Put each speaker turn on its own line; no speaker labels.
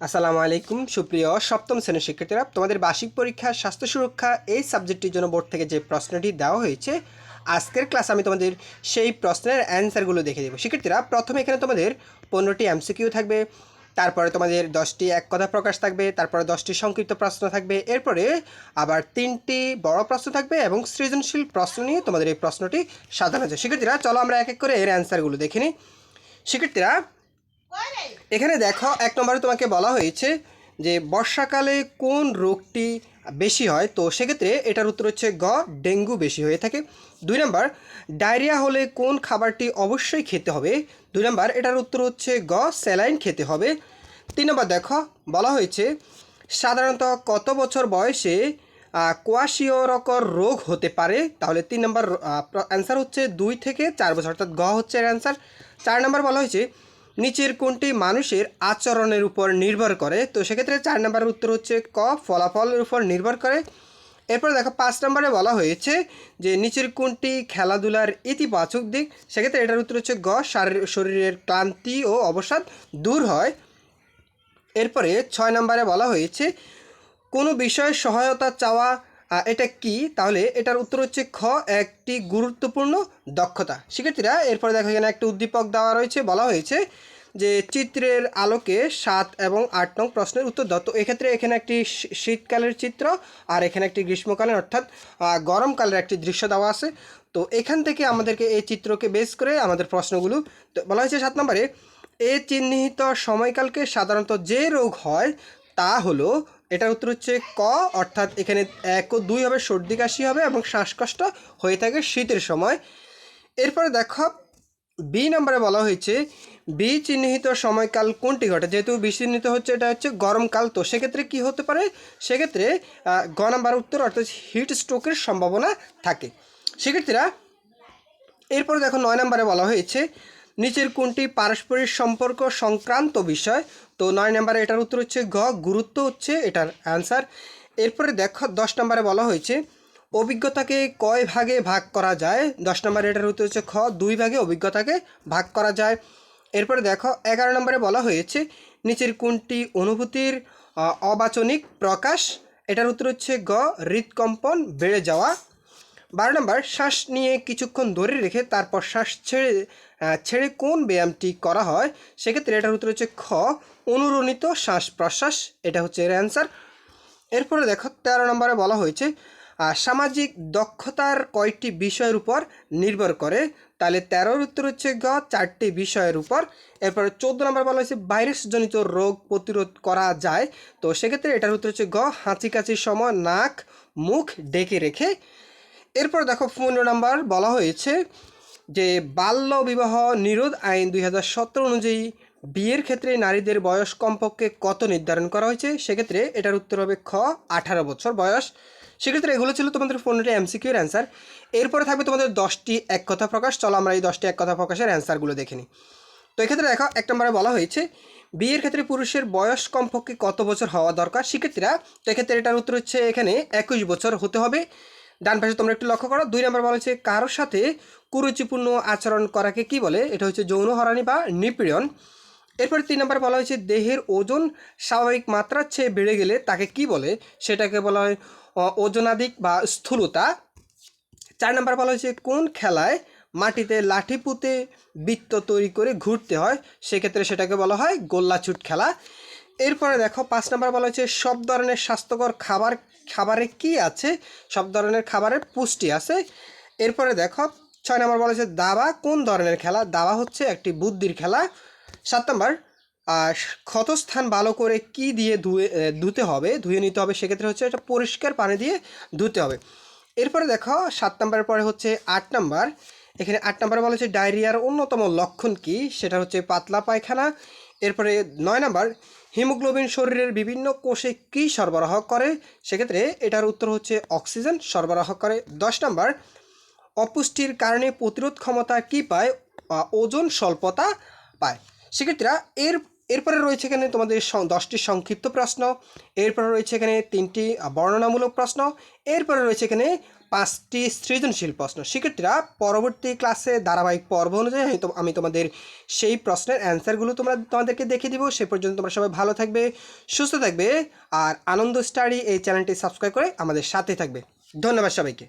আসসালামু আলাইকুম, সুপ্রিয় সপ্তম শ্রেণির শিক্ষার্থীরা। তোমাদের বার্ষিক পরীক্ষা, স্বাস্থ্য সুরক্ষা এই সাবজেক্টটির জন্য বোর্ড থেকে যে প্রশ্নটি দেওয়া হয়েছে, আজকের ক্লাস আমি তোমাদের সেই প্রশ্নের অ্যান্সারগুলো দেখে দেবো। শিক্ষার্থীরা, প্রথমে এখানে তোমাদের পনেরোটি এমসিকিউ থাকবে, তারপরে তোমাদের দশটি এক কথা প্রকাশ থাকবে, তারপরে দশটি সংক্ষিপ্ত প্রশ্ন থাকবে, এরপরে আবার তিনটি বড় প্রশ্ন থাকবে এবং সৃজনশীল প্রশ্ন নিয়ে তোমাদের এই প্রশ্নটি সাজানো আছে শিক্ষার্থীরা, চলো আমরা এক এক করে এর অ্যান্সারগুলো দেখে নিই। শিক্ষার্থীরা এখানে দেখো, এক নম্বরে তোমাকে বলা হয়েছে যে বর্ষাকালে কোন রোগটি বেশি হয়, তো সেক্ষেত্রে এটার উত্তর হচ্ছে গ, ডেঙ্গু বেশি হয়ে থাকে। দুই নম্বর, ডায়রিয়া হলে কোন খাবারটি অবশ্যই খেতে হবে? দুই নম্বর, এটার উত্তর হচ্ছে গ, স্যালাইন খেতে হবে। তিন নম্বর দেখো, বলা হয়েছে সাধারণত কত বছর বয়সে কোয়াশিওরকর রোগ হতে পারে? তাহলে তিন নম্বর অ্যান্সার হচ্ছে দুই থেকে চার বছর, অর্থাৎ গ হচ্ছে অ্যান্সার চার নম্বর বলা হয়েছে নিচের কোনটি মানুষের আচরণের উপর নির্ভর করে? তো সেক্ষেত্রে চার নম্বরের উত্তর হচ্ছে ক, ফলাফলের উপর নির্ভর করে। এরপর দেখো, পাঁচ নম্বরে বলা হয়েছে যে নিচের কোনটি খেলাধুলার ইতিবাচক দিক? সেক্ষেত্রে এটার উত্তর হচ্ছে গ, শারীর- শরীরের ক্লান্তি ও অবসাদ দূর হয়। এরপরে ছয় নম্বরে বলা হয়েছে কোনো বিষয়ে সহায়তা চাওয়া এটা কি? তাহলে এটার উত্তর হচ্ছে খ, একটি গুরুত্বপূর্ণ দক্ষতা। শিক্ষার্থীরা, এরপরে দেখো এখানে একটা উদ্দীপক দেওয়া রয়েছে, বলা হয়েছে যে চিত্রের আলোকে সাত এবং আট নং প্রশ্নের উত্তর দাও। তো এক্ষেত্রে এখানে একটি শীতকালের চিত্র আর এখানে একটি গ্রীষ্মকালের অর্থাৎ গরমকালের একটি দৃশ্য দেওয়া আছে। তো এখান থেকে আমাদেরকে এই চিত্রকে বেস করে আমাদের প্রশ্নগুলো বলা হয়েছে সাত নম্বরে, এ চিহ্নিত সময়কালকে সাধারণত যে রোগ হয় তা হলো এটার উত্তর হচ্ছে ক, অর্থাৎ এখানে এক ও দুই হবে, সর্দি কাশি হবে এবং শ্বাসকষ্ট হয়ে থাকে শীতের সময়। এরপরে দেখো, বি নম্বরে বলা হয়েছে বি চিহ্নিত সময়কাল কোনটি ঘটে? যেহেতু বি চিহ্নিত হচ্ছে, এটা হচ্ছে গরমকাল, তো সেক্ষেত্রে কি হতে পারে? সেক্ষেত্রে গ নাম্বার উত্তর, অর্থাৎ হিট স্ট্রোকের সম্ভাবনা থাকে। শিক্ষার্থীরা, এরপরে দেখো, নয় নম্বরে বলা হয়েছে নিচের কোনটি পারস্পরিক সম্পর্ক সংক্রান্ত বিষয়? তো নয় নম্বরে এটার উত্তর হচ্ছে গ গুরুত্ব হচ্ছে এটার অ্যান্সার এরপরে দেখো, দশ নম্বরে বলা হয়েছে, অভিজ্ঞতাকে কয় ভাগে ভাগ করা যায়? দশ নম্বরে এটার উত্তর হচ্ছে খ, দুই ভাগে অভিজ্ঞতাকে ভাগ করা যায়। এরপরে দেখো, এগারো নম্বরে বলা হয়েছে, নিচের কোনটি অনুভূতির অবাচনিক প্রকাশ? এটার উত্তর হচ্ছে গ, হৃদকম্পন বেড়ে যাওয়া। বারো নম্বর, শ্বাস নিয়ে কিছুক্ষণ ধরে রেখে তারপর শ্বাস ছেড়ে ছেড়ে কোন ব্যায়ামটি করা হয়? সেক্ষেত্রে এটার উত্তর হচ্ছে খ, অনুরণিত শ্বাস প্রশ্বাস, এটা হচ্ছে এর অ্যান্সার এরপরে দেখো, তেরো নম্বরে বলা হয়েছে সামাজিক দক্ষতার কয়টি বিষয়ের উপর নির্ভর করে। তাহলে তেরোর উত্তর হচ্ছে গ, চারটি বিষয়ের উপর। এরপরে চোদ্দ নম্বর বলা হয়েছে, ভাইরাসজনিত রোগ প্রতিরোধ করা যায়। তো সেক্ষেত্রে এটার উত্তর হচ্ছে গ, হাঁচি কাশির সময় নাক, মুখ ডেকে রেখে। এরপর দেখো পনেরো নাম্বার বলা হয়েছে যে বাল্য বিবাহ নিরোধ আইন দুই হাজার সতেরো অনুযায়ী বিয়ের ক্ষেত্রে নারীদের বয়স কমপক্ষে কত নির্ধারণ করা হয়েছে? সেক্ষেত্রে এটার উত্তর হবে খ, আঠারো বছর বয়স। সেক্ষেত্রে এগুলো ছিল তোমাদের পনেরোটি এমসিকিউর অ্যান্সার। এরপরে থাকবে তোমাদের দশটি এক কথা প্রকাশ। চলো আমরা এই দশটি এক কথা প্রকাশের অ্যান্সারগুলো দেখে নিই। তো এক্ষেত্রে দেখো, এক নম্বরে বলা হয়েছে, বিয়ের ক্ষেত্রে পুরুষের বয়স কমপক্ষে কত বছর হওয়া দরকার? সেক্ষেত্রে, তো এক্ষেত্রে এটার উত্তর হচ্ছে এখানে একুশ বছর হতে হবে। ডান পাশে তোমরা একটু লক্ষ্য করো, দুই নম্বর বলা হচ্ছে কারোর সাথে কুরুচিপূর্ণ আচরণ করাকে কি বলে? এটা হচ্ছে যৌন হরানি বা নিপীড়ন। এরপরে তিন নম্বর বলা হয়েছে, দেহের ওজন স্বাভাবিক মাত্রার চেয়ে বেড়ে গেলে তাকে কি বলে? সেটাকে বলা হয় ওজনাধিক বা স্থূলতা। চার নম্বর বলা হয়েছে, কোন খেলায় মাটিতে লাঠি পুঁতে বৃত্ত তৈরি করে ঘুরতে হয়? সেক্ষেত্রে সেটাকে বলা হয় গোল্লাছুট খেলা। এরপরে দেখো, পাঁচ নম্বর বলা হয়েছে, সব ধরনের স্বাস্থ্যকর খাবার, খাবারে কি আছে? সব ধরনের খাবারের পুষ্টি আছে। এরপরে দেখো, ছয় নম্বর বলা হয়েছে, দাবা কোন ধরনের খেলা? দাবা হচ্ছে একটি বুদ্ধির খেলা। সাত নম্বর ক্ষতস্থান ভালো করে কি দিয়ে ধুয়ে ধুতে হবে? ধুয়ে নিতে হবে, সেক্ষেত্রে হচ্ছে এটা পরিষ্কার পানি দিয়ে ধুতে হবে। এরপরে দেখো, সাত নম্বরের পরে হচ্ছে আট নাম্বার। এখানে আট নম্বরে বলা হচ্ছে ডায়রিয়ার অন্যতম লক্ষণ কি? সেটা হচ্ছে পাতলা পায়খানা। এরপরে নয় নাম্বার, হিমোগ্লোবিন শরীরের বিভিন্ন কোষে কি সরবরাহ করে? সেক্ষেত্রে এটার উত্তর হচ্ছে অক্সিজেন সরবরাহ করে। দশ নাম্বার, অপুষ্টির কারণে প্রতিরোধ ক্ষমতা কি পায়? ওজন স্বল্পতা পায়। সেক্ষেত্রে এর এরপরে রয়েছে এখানে তোমাদের দশটি সংক্ষিপ্ত প্রশ্ন। এরপরে রয়েছে এখানে তিনটি বর্ণনামূলক প্রশ্ন। এরপরে রয়েছে এখানে পাঁচটি সৃজনশীল প্রশ্ন। শিক্ষার্থীরা পরবর্তী ক্লাসে ধারাবাহিক পর্ব অনুযায়ী আমি তোমাদের সেই প্রশ্নের অ্যান্সারগুলো তোমরা, তোমাদেরকে দেখে দিব। সে পর্যন্ত তোমরা সবাই ভালো থাকবে, সুস্থ থাকবে। আর আনন্দ স্টাডি এই চ্যানেলটি সাবস্ক্রাইব করে আমাদের সাথে থাকবে। ধন্যবাদ সবাইকে।